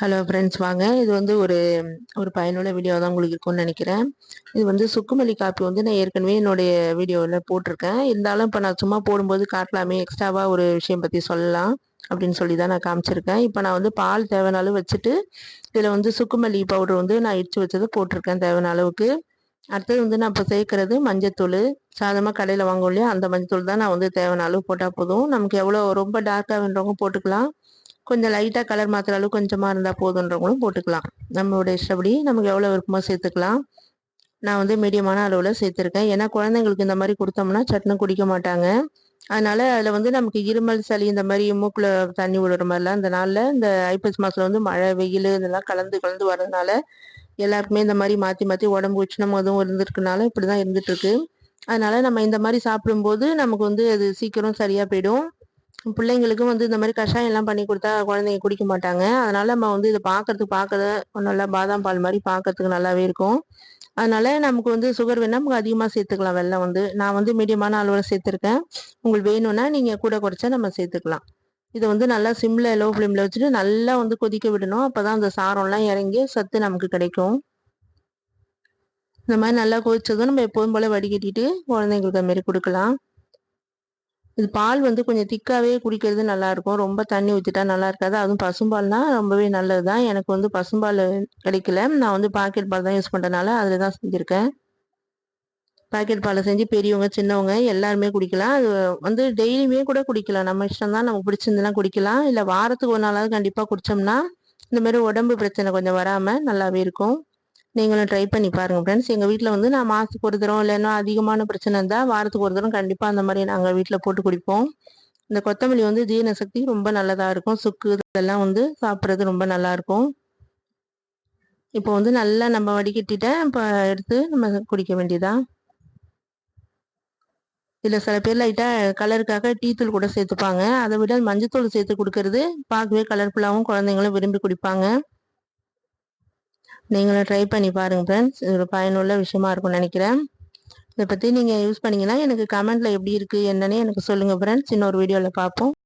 Hello friends வாங்க. இது வந்து ஒரு ஒரு பயனுள்ள வீடியோ தான் உங்களுக்கு இருக்கும்னு நினைக்கிறேன். இது வந்து சுக்குமல்லி காப்பி வந்து நான் ஏற்கனவே என்னுடைய வீடியோவில் போட்டிருக்கேன். இருந்தாலும் இப்போ நான் சும்மா போடும்போது காட்டலாமே. எக்ஸ்ட்ராவாக ஒரு விஷயம் பற்றி சொல்லலாம் அப்படின்னு சொல்லி தான் நான் காமிச்சிருக்கேன். இப்போ நான் வந்து பால் தேவையான அளவு வச்சுட்டு இதில் வந்து சுக்குமல்லி பவுடர் வந்து நான் இடித்து வச்சது போட்டிருக்கேன் தேவையான அளவுக்கு. அடுத்தது வந்து நான் இப்போ சேர்க்குறது மஞ்சத்தூள். சாதமாக கடையில் வாங்குவோம் இல்லையா? அந்த மஞ்சத்தூள் தான் நான் வந்து தேவையான அளவு போட்டால் போதும். நமக்கு எவ்வளோ ரொம்ப டார்க்காக வேண்டவங்க போட்டுக்கலாம். கொஞ்சம் லைட்டாக கலர் மாற்றுற அளவு கொஞ்சமாக இருந்தால் போதுன்றவங்களும் போட்டுக்கலாம். நம்மளோட இஷ்டப்படி நமக்கு எவ்வளோ விருப்பமாக சேர்த்துக்கலாம். நான் வந்து மீடியமான அளவில் சேர்த்துருக்கேன். ஏன்னா குழந்தைங்களுக்கு இந்த மாதிரி கொடுத்தோம்னா சட்னி குடிக்க மாட்டாங்க. அதனால அதில் வந்து நமக்கு இருமல் சளி இந்த மாதிரி மூக்கில் தண்ணி விடுற மாதிரிலாம் இந்த நாளில் இந்த ஐப்பசி மாதத்தில் வந்து மழை வெயில் இதெல்லாம் கலந்து கலந்து வரதுனால எல்லாருக்குமே இந்த மாதிரி மாற்றி மாற்றி உடம்பு உஷ்ணம் அதுவும் இருந்துருக்குனால இப்படி தான் இருந்துகிட்ருக்கு அதனால நம்ம இந்த மாதிரி சாப்பிடும்போது நமக்கு வந்து அது சீக்கிரம் சரியாக போயிடும். பிள்ளைங்களுக்கும் வந்து இந்த மாதிரி கஷாயம் எல்லாம் பண்ணி கொடுத்தா குழந்தைங்க குடிக்க மாட்டாங்க. அதனால நம்ம வந்து இதை பார்க்கறதுக்கு பார்க்கறது நல்லா பாதாம் பால் மாதிரி பார்க்கறதுக்கு நல்லாவே இருக்கும். அதனால நமக்கு வந்து சுகர் வேணா நமக்கு அதிகமாக சேர்த்துக்கலாம். வெள்ளம் வந்து நான் வந்து மீடியமான அளவில் சேர்த்துருக்கேன். உங்களுக்கு வேணும்னா நீங்கள் கூட குறைச்சா நம்ம சேர்த்துக்கலாம். இதை வந்து நல்லா சிம்ல லோ ஃப்ளேமில் வச்சுட்டு நல்லா வந்து கொதிக்க விடணும். அப்போ தான் அந்த சாரம்லாம் இறங்கி சத்து நமக்கு கிடைக்கும். இந்த மாதிரி நல்லா கொதிச்சதும் நம்ம எப்போதும் போல் வடிகட்டிட்டு குழந்தைங்களுக்கு அது மாதிரி கொடுக்கலாம். இது பால் வந்து கொஞ்சம் திக்காவே குடிக்கிறது நல்லா இருக்கும் ரொம்ப தண்ணி ஊற்றிட்டா நல்லா இருக்காது அதுவும் பசும்பால்னா ரொம்பவே நல்லது தான் எனக்கு வந்து பசும்பால் கிடைக்கல. நான் வந்து பாக்கெட் பால் தான் யூஸ் பண்ணுறதுனால அதில் தான் செஞ்சுருக்கேன். பாக்கெட் பாலை செஞ்சு பெரியவங்க சின்னவங்க எல்லாருமே குடிக்கலாம். அது வந்து டெய்லியுமே கூட குடிக்கலாம். நம்ம இஷ்டம் தான். நம்ம பிடிச்சிருந்தெல்லாம் குடிக்கலாம். இல்லை வாரத்துக்கு ஒரு நாளாவது கண்டிப்பாக குடித்தோம்னா இந்த மாதிரி உடம்பு பிரச்சனை கொஞ்சம் வராமல் நல்லாவே இருக்கும். நீங்களும் ட்ரை பண்ணி பாருங்கள் ஃப்ரெண்ட்ஸ் எங்கள் வீட்டில் வந்து நான் மாதத்துக்கு ஒரு தரம் இல்லைன்னா அதிகமான பிரச்சனை இருந்தால் வாரத்துக்கு ஒரு தரம் கண்டிப்பாக அந்த மாதிரி நாங்கள் வீட்டில் போட்டு குடிப்போம். இந்த கொத்தமல்லி வந்து ஜீரண சக்தி ரொம்ப நல்லதாக இருக்கும். சுக்கு இதெல்லாம் வந்து சாப்பிட்றது ரொம்ப நல்லாயிருக்கும் இப்போ வந்து நல்லா நம்ம வடிகட்டிட்டேன் இப்போ எடுத்து நம்ம குடிக்க வேண்டியதா? இதில் சில பேர் லைட்டாக கலருக்காக டீ தூள் கூட சேர்த்துப்பாங்க. அதை விட மஞ்சத்தூள் சேர்த்து கொடுக்கறது பார்க்கவே கலர்ஃபுல்லாகவும் குழந்தைங்களும் விரும்பி குடிப்பாங்க. நீங்களும் ட்ரை பண்ணி பாருங்கள் ஃப்ரெண்ட்ஸ் இது ஒரு பயனுள்ள விஷயமா இருக்கும்னு நினைக்கிறேன். இதை பற்றி நீங்கள் யூஸ் பண்ணிங்கன்னா எனக்கு கமெண்ட்டில் எப்படி இருக்குது என்னன்னு எனக்கு சொல்லுங்கள் ஃப்ரெண்ட்ஸ் இன்னொரு வீடியோவில் பார்ப்போம்.